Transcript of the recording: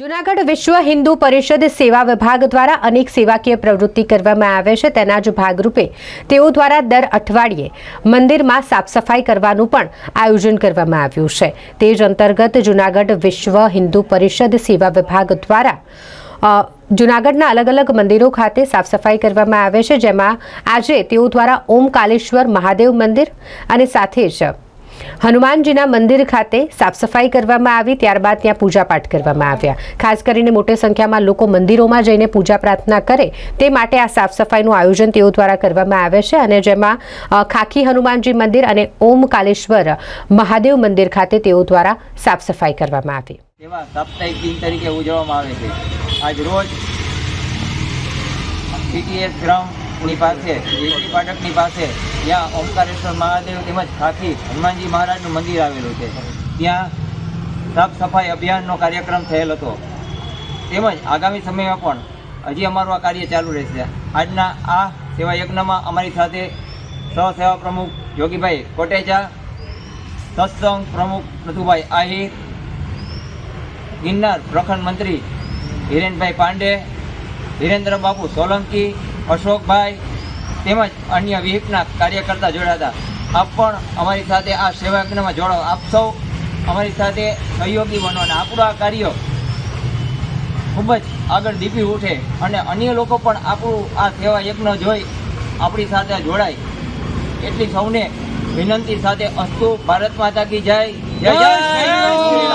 જુનાગઢ વિશ્વ હિન્દુ પરિષદ સેવા વિભાગ દ્વારા અનેક સેવાકીય પ્રવૃત્તિ કરવામાં આવે છે. તેના જ ભાગરૂપે તેઓ દ્વારા દર અઠવાડિયે મંદિરમાં સાફ સફાઈ કરવાનું પણ આયોજન કરવામાં આવ્યું છે. તે જ અંતર્ગત જુનાગઢ વિશ્વ હિન્દુ પરિષદ સેવા વિભાગ દ્વારા જુનાગઢના અલગ અલગ મંદિરો ખાતે સાફ સફાઈ કરવામાં આવે છે. જેમાં આજે તેઓ દ્વારા ઓમકાલેશ્વર મહાદેવ મંદિર અને સાથે જ હનુમાનજીના મંદિર ખાતે સાફ સફાઈ કરવામાં આવી, ત્યારબાદ ત્યાં પૂજાપાઠ કરવામાં આવ્યા. ખાસ કરીને મોટી સંખ્યામાં લોકો મંદિરોમાં જઈને પૂજા પ્રાર્થના કરે, તે માટે આ સાફ સફાઈનું આયોજન તેઓ દ્વારા કરવામાં આવે છે અને જેમાં ખાખી હનુમાનજી મંદિર અને ઓમકાલેશ્વર મહાદેવ મંદિર ખાતે તેઓ દ્વારા સાફ સફાઈ કરવામાં આવી. તરીકે ઉજવવામાં આવે છે? આજ રોજ ગ્રામની પાસે જેસી પાઠકની પાસે, ત્યાં ઓમકારેશ્વર મહાદેવ તેમજ ખાખી હનુમાનજી મહારાજનું મંદિર આવેલું છે. ત્યાં સાફ સફાઈ અભિયાનનો કાર્યક્રમ થયેલ હતો. તેમજ આગામી સમયમાં પણ હજી અમારું આ કાર્ય ચાલુ રહેશે. આજના આ સેવા યજ્ઞમાં અમારી સાથે સહસેવા પ્રમુખ યોગીભાઈ કોટેચા, સત્સંગ પ્રમુખ નથુભાઈ આહિર, ગિરનાર પ્રખંડ મંત્રી હિરેનભાઈ પાંડે, હિરેન્દ્ર બાપુ સોલંકી અશોકભાઈ તેમજ અન્ય વિહિપના કાર્યકર્તા જોડાતા. આપ પણ અમારી સાથે આ સેવાયજ્ઞમાં જોડાઓ આપ સૌ અમારી સાથે સહયોગી બનો અને આપણું આ કાર્ય ખૂબ જ આગળ દીપી ઉઠે અને અન્ય લોકો પણ આપણું આ સેવા યજ્ઞ જોઈ આપણી સાથે જોડાય. એટલી સૌને વિનંતી સાથે અસ્તુ ભારત માતા કી જય. જય